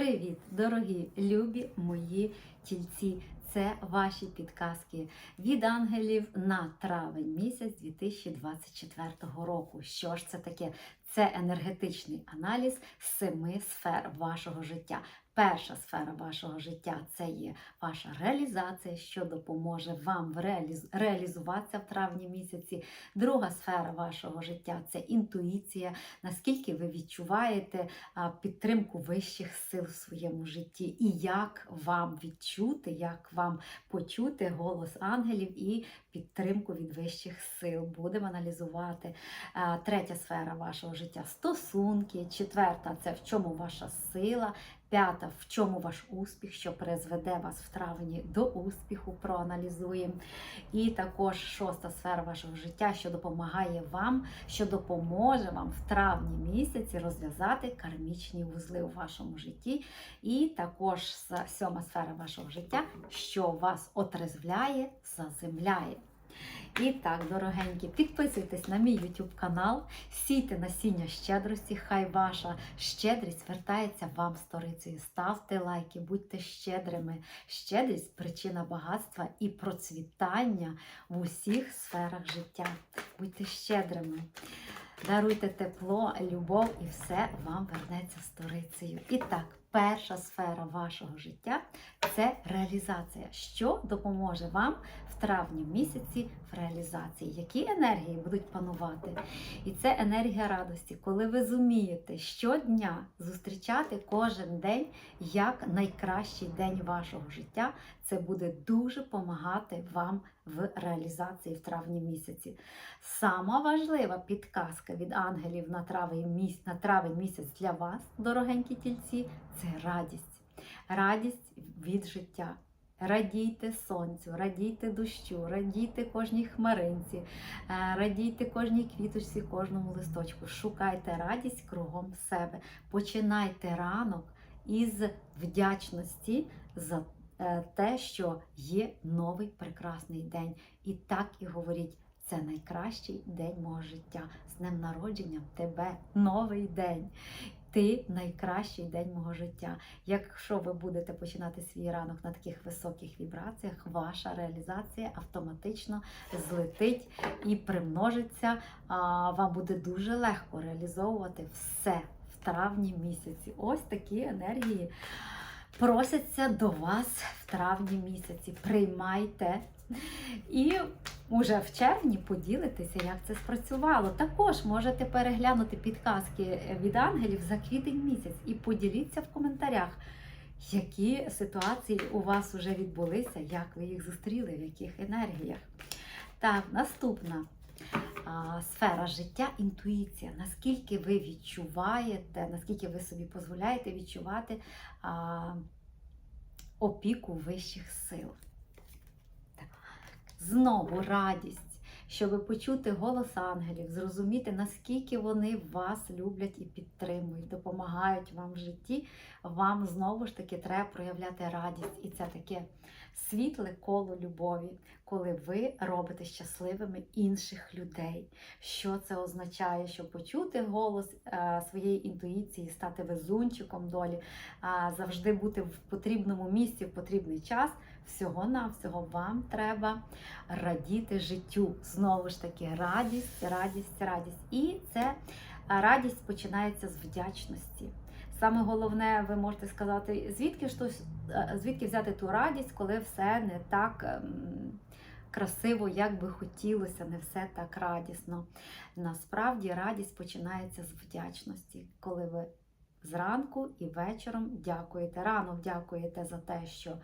Привіт, дорогі, любі мої тільці! Це ваші підказки від ангелів на травень місяць 2024 року. Що ж це таке? Це енергетичний аналіз семи сфер вашого життя. Перша сфера вашого життя це є ваша реалізація, що допоможе вам реалізуватися в травні місяці. Друга сфера вашого життя це інтуїція, наскільки ви відчуваєте підтримку вищих сил в своєму житті, і як вам відчути, як вам почути голос ангелів і підтримку від вищих сил. Будемо аналізувати. Третя сфера вашого життя стосунки. Четверта це в чому ваша сила. П'ята, в чому ваш успіх, що призведе вас в травні до успіху, проаналізуємо. І також шоста сфера вашого життя, що допомагає вам, що допоможе вам в травні місяці розв'язати кармічні вузли у вашому житті. І також сьома сфера вашого життя, що вас отрезвляє, заземляє. І так, дорогенькі, підписуйтесь на мій YouTube канал, сійте насіння щедрості, хай ваша щедрість вертається вам сторицею. Ставте лайки, будьте щедрими. Щедрість причина багатства і процвітання в усіх сферах життя. Будьте щедрими. Даруйте тепло, любов і все вам вернеться сторицею. І так, перша сфера вашого життя це реалізація, що допоможе вам в травні місяці в реалізації, які енергії будуть панувати. І це енергія радості, коли ви зумієте щодня зустрічати кожен день як найкращий день вашого життя. Це буде дуже допомагати вам в реалізації в травні місяці. Сама важлива підказка від ангелів на травень місяць, на травень місяць для вас, дорогенькі тільці, це радість. Радість від життя. Радійте сонцю, радійте дощу, радійте кожній хмаринці, е, радійте кожній квіточці, кожному листочку. Шукайте радість кругом себе. Починайте ранок із вдячності за е, те, що є новий прекрасний день. І так і говоріть. Це найкращий день мого життя. З днем народження тебе новий день. Ти найкращий день мого життя. Якщо ви будете починати свій ранок на таких високих вібраціях, ваша реалізація автоматично злетить і примножиться. Вам буде дуже легко реалізовувати все в травні місяці. Ось такі енергії просяться до вас в травні місяці. Приймайте. І уже в червні поділитися, як це спрацювало. Також можете переглянути підказки від ангелів за квітень місяць і поділіться в коментарях, які ситуації у вас вже відбулися, як ви їх зустріли, в яких енергіях. Так, наступна а, сфера життя інтуїція. Наскільки ви відчуваєте, наскільки ви собі дозволяєте відчувати а, опіку вищих сил. Знову радість, щоб почути голос ангелів, зрозуміти, наскільки вони вас люблять і підтримують, допомагають вам в житті. Вам знову ж таки треба проявляти радість. І це таке світле коло любові, коли ви робите щасливими інших людей. Що це означає? Що почути голос е, своєї інтуїції, стати везунчиком долі, завжди бути в потрібному місці в потрібний час. Всього-навсього вам треба радіти життю. Знову ж таки, радість, радість, радість. І це радість починається з вдячності. Саме головне, ви можете сказати, звідки ж звідки взяти ту радість, коли все не так ем, красиво, як би хотілося, не все так радісно. Насправді радість починається з вдячності, коли ви зранку і вечором дякуєте. Рано дякуєте за те, що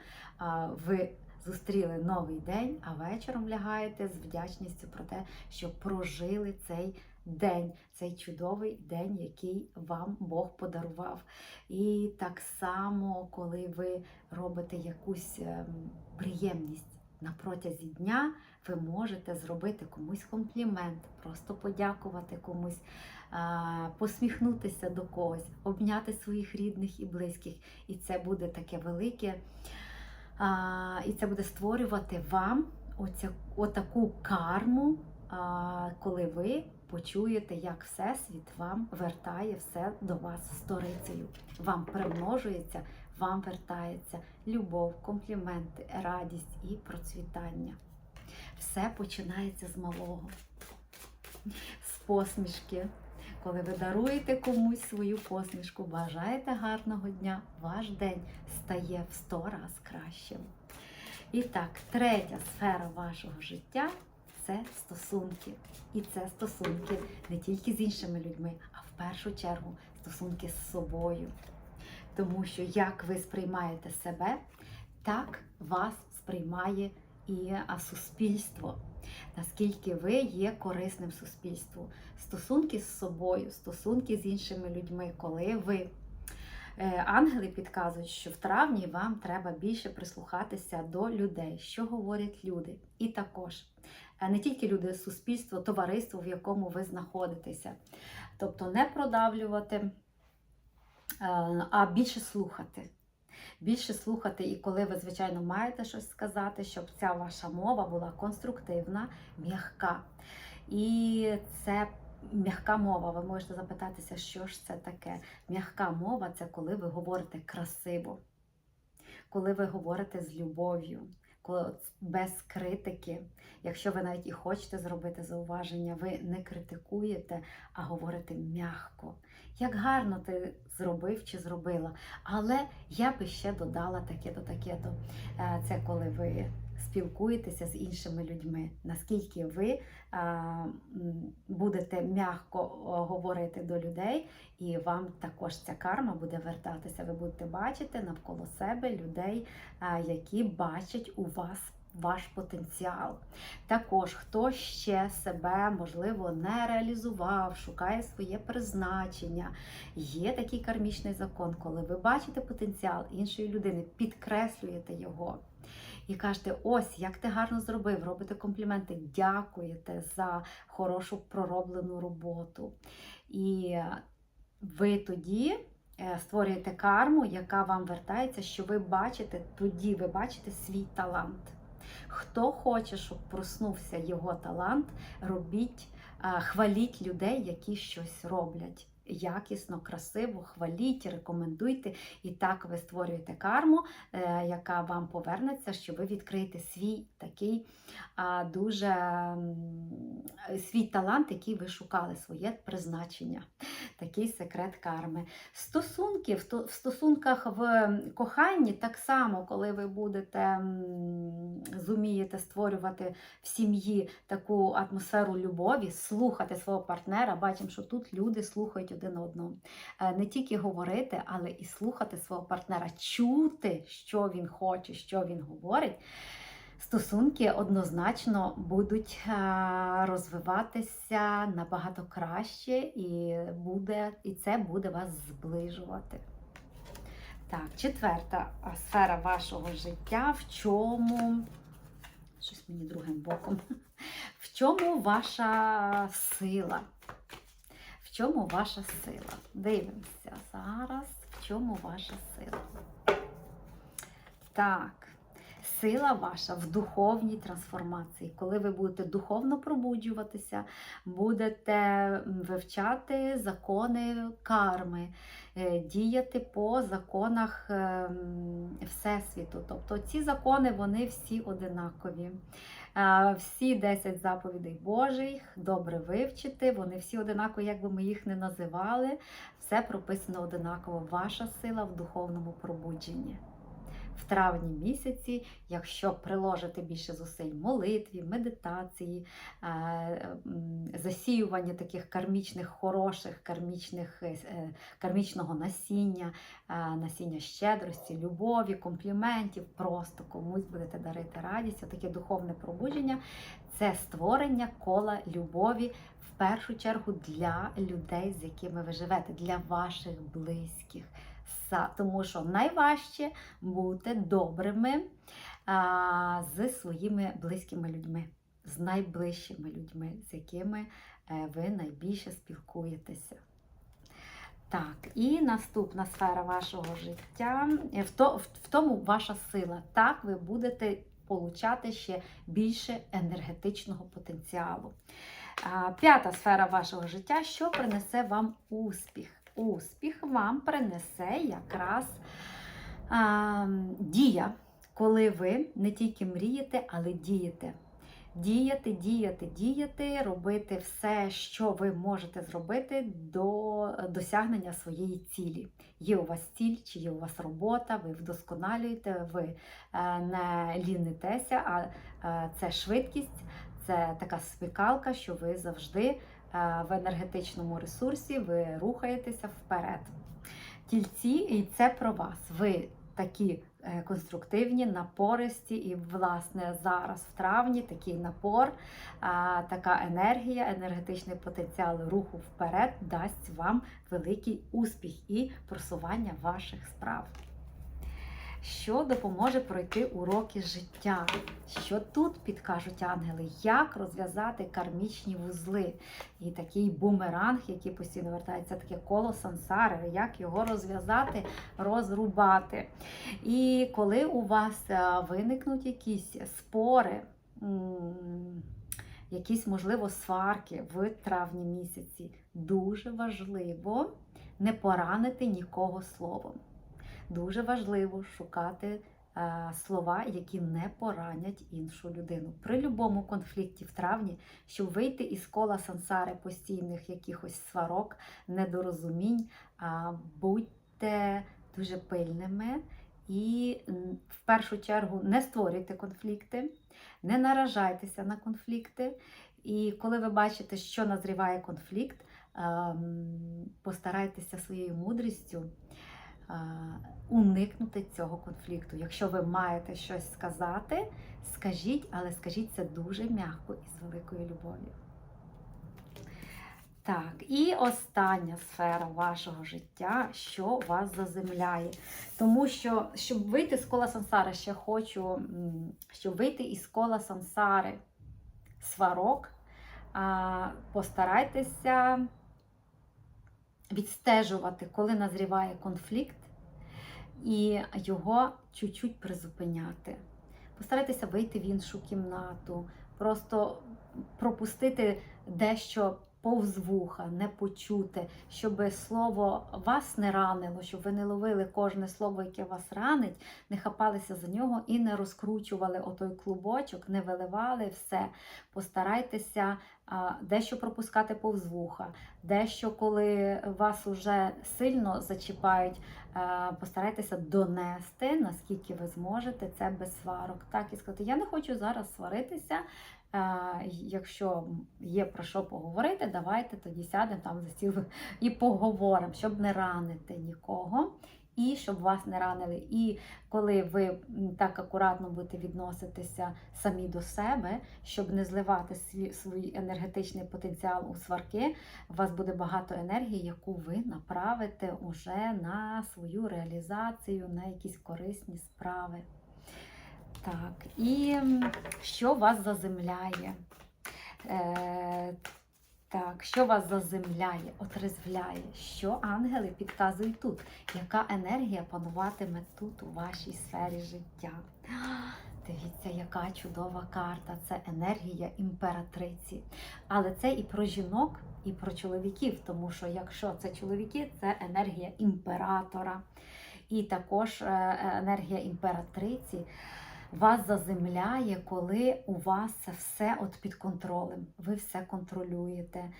ви зустріли новий день, а вечором лягаєте з вдячністю про те, що прожили цей день, цей чудовий день, який вам Бог подарував. І так само, коли ви робите якусь ем, приємність. На протязі дня ви можете зробити комусь комплімент, просто подякувати комусь, посміхнутися до когось, обняти своїх рідних і близьких. І це буде таке велике, і це буде створювати вам оця, отаку карму, коли ви почуєте, як Всесвіт вам вертає все до вас сторицею. Вам примножується, вам вертається любов, компліменти, радість і процвітання. Все починається з малого, з посмішки. Коли ви даруєте комусь свою посмішку, бажаєте гарного дня, ваш день стає в сто раз кращим. І так, третя сфера вашого життя це стосунки. І це стосунки не тільки з іншими людьми, а в першу чергу стосунки з собою. Тому що як ви сприймаєте себе, так вас сприймає і суспільство. Наскільки ви є корисним суспільству. Стосунки з собою, стосунки з іншими людьми, коли ви. Е, Ангели підказують, що в травні вам треба більше прислухатися до людей, що говорять люди. І також е, не тільки люди, суспільство, товариство, в якому ви знаходитеся. Тобто не продавлювати, е, а більше слухати. Більше слухати, і коли ви, звичайно, маєте щось сказати, щоб ця ваша мова була конструктивна, м'яка. І це м'яка мова. Ви можете запитатися, що ж це таке. М'яка мова це коли ви говорите красиво, коли ви говорите з любов'ю, без критики. Якщо ви навіть і хочете зробити зауваження, ви не критикуєте, а говорите м'яко. Як гарно ти зробив чи зробила. Але я би ще додала таке-то, таке-то. Е, Це коли ви спілкуєтеся з іншими людьми, наскільки ви а, будете м'яко говорити до людей, і вам також ця карма буде вертатися. Ви будете бачити навколо себе людей, а, які бачать у вас. Ваш потенціал. Також, хто ще себе, можливо, не реалізував, шукає своє призначення. Є такий кармічний закон, коли ви бачите потенціал іншої людини, підкреслюєте його і кажете, ось як ти гарно зробив, робите компліменти, дякуєте за хорошу пророблену роботу. І ви тоді е, створюєте карму, яка вам вертається, що ви бачите, тоді ви бачите свій талант. Хто хоче, щоб проснувся його талант, робіть, хваліть людей, які щось роблять. Якісно, красиво, хваліть, рекомендуйте, і так ви створюєте карму, е, яка вам повернеться, що ви відкриєте свій такий дуже свій талант, який ви шукали, своє призначення, такий секрет карми. Стосунки в стосунках в коханні так само, коли ви будете зумієте створювати в сім'ї таку атмосферу любові, слухати свого партнера. Бачимо, що тут люди слухають один одного. Е, Не тільки говорити, але і слухати свого партнера, чути, що він хоче, що він говорить. Стосунки однозначно будуть е, розвиватися набагато краще, і, буде, і це буде вас зближувати. Так, четверта сфера вашого життя, в чому. Щось мені другим боком. В чому ваша сила? В чому ваша сила? Дивимося зараз, в чому ваша сила. Так, сила ваша в духовній трансформації. Коли ви будете духовно пробуджуватися, будете вивчати закони карми, е, діяти по законах ем, Всесвіту. Тобто ці закони вони всі одинакові. Всі 10 заповідей Божих добре вивчити, вони всі одинакові, як би ми їх не називали. Все прописано одинаково. Ваша сила в духовному пробудженні. В травні місяці, якщо приложити більше зусиль молитві, медитації, е, засіювання таких кармічних, хороших, кармічних, е, кармічного насіння, е, насіння щедрості, любові, компліментів, просто комусь будете дарити радість, таке духовне пробудження це створення кола любові в першу чергу для людей, з якими ви живете, для ваших близьких. Тому що найважче бути добрими а, з своїми близькими людьми, з найближчими людьми, з якими е, ви найбільше спілкуєтеся. Так, і наступна сфера вашого життя, е, в, то, в, тому ваша сила. Так, ви будете получати ще більше енергетичного потенціалу. П'ята сфера вашого життя, що принесе вам успіх? Успіх вам принесе якраз а, дія, коли ви не тільки мрієте, але дієте. Діяти, діяти, діяти, робити все, що ви можете зробити до досягнення своєї цілі. Є у вас ціль, чи є у вас робота, ви вдосконалюєте, ви е, не лінитеся, а е, це швидкість, це така смикалка, що ви завжди в енергетичному ресурсі, ви рухаєтеся вперед. Тільці, і це про вас. Ви такі е, конструктивні, напористі, і, власне, зараз в травні такий напор, така енергія, енергетичний потенціал руху вперед дасть вам великий успіх і просування ваших справ. Що допоможе пройти уроки життя? Що тут підкажуть ангели? Як розв'язати кармічні вузли? І такий бумеранг, який постійно вертається, таке коло сансари, як його розв'язати, розрубати. І коли у вас е, виникнуть якісь спори, якісь, можливо, сварки в травні місяці, дуже важливо не поранити нікого словом. Дуже важливо шукати е, слова, які не поранять іншу людину. При будь-якому конфлікті в травні, щоб вийти із кола сансари постійних якихось сварок, недорозумінь, будьте дуже пильними і в першу чергу не створюйте конфлікти, не наражайтеся на конфлікти. І коли ви бачите, що назріває конфлікт, ем, постарайтеся своєю мудрістю уникнути цього конфлікту. Якщо ви маєте щось сказати, скажіть, але скажіть це дуже м'яко і з великою любов'ю. Так, і остання сфера вашого життя, що вас заземляє. Тому що, щоб вийти з кола сансари, ще хочу, щоб вийти із кола сансари сварок, постарайтеся відстежувати, коли назріває конфлікт, і його чуть-чуть призупиняти. Постарайтеся вийти в іншу кімнату, просто пропустити дещо повз вуха, не почути, щоб слово вас не ранило, щоб ви не ловили кожне слово, яке вас ранить, не хапалися за нього і не розкручували отой клубочок, не виливали все. Постарайтеся дещо пропускати повз вуха, дещо, коли вас уже сильно зачіпають, постарайтеся донести, наскільки ви зможете, це без сварок. Так і сказати, я не хочу зараз сваритися. А, Якщо є про що поговорити, давайте тоді сядемо там за стіл і поговоримо, щоб не ранити нікого. І щоб вас не ранили. І коли ви так акуратно будете відноситися самі до себе, щоб не зливати свій, свій енергетичний потенціал у сварки, у вас буде багато енергії, яку ви направите уже на свою реалізацію, на якісь корисні справи. Так, і що вас заземляє? Е, так, що вас заземляє, отрезвляє? Що ангели підказують тут? Яка енергія пануватиме тут у вашій сфері життя? Дивіться, яка чудова карта. Це енергія імператриці. Але це і про жінок, і про чоловіків, тому що якщо це чоловіки, це енергія імператора. І також е, енергія імператриці вас заземляє, коли у вас все от під контролем. Ви все контролюєте,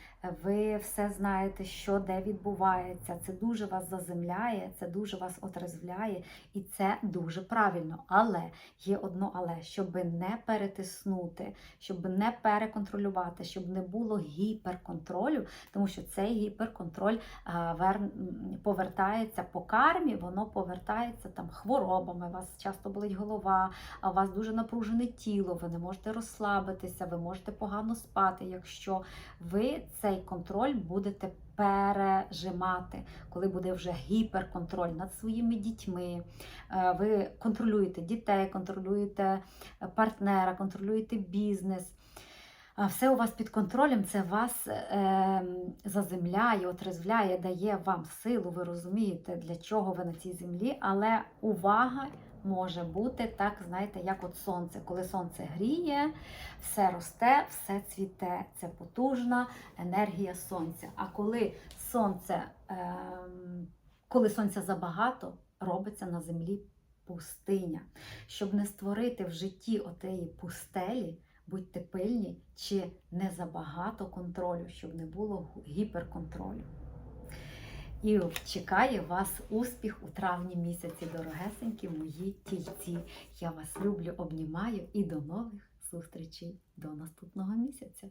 ви все знаєте, що де відбувається. Це дуже вас заземляє, це дуже вас отрезвляє, і це дуже правильно. Але є одно, але щоб не перетиснути, щоб не переконтролювати, щоб не було гіперконтролю, тому що цей гіперконтроль повертається по кармі, воно повертається там хворобами. Вас часто болить голова у вас дуже напружене тіло, ви не можете розслабитися, ви можете погано спати, якщо ви цей контроль будете пережимати, коли буде вже гіперконтроль над своїми дітьми. Е, Ви контролюєте дітей, контролюєте партнера, контролюєте бізнес. Все у вас під контролем, це вас е, заземляє, отрезвляє, дає вам силу, ви розумієте, для чого ви на цій землі, але увага може бути так, знаєте, як от сонце. Коли сонце гріє, все росте, все цвіте. Це потужна енергія сонця. А коли сонце, ем, коли сонця забагато, робиться на землі пустиня. Щоб не створити в житті отеї пустелі, будьте пильні чи не забагато контролю, щоб не було гіперконтролю. І чекає вас успіх у травні місяці, дорогесенькі мої тільці. Я вас люблю, обнімаю і до нових зустрічей до наступного місяця.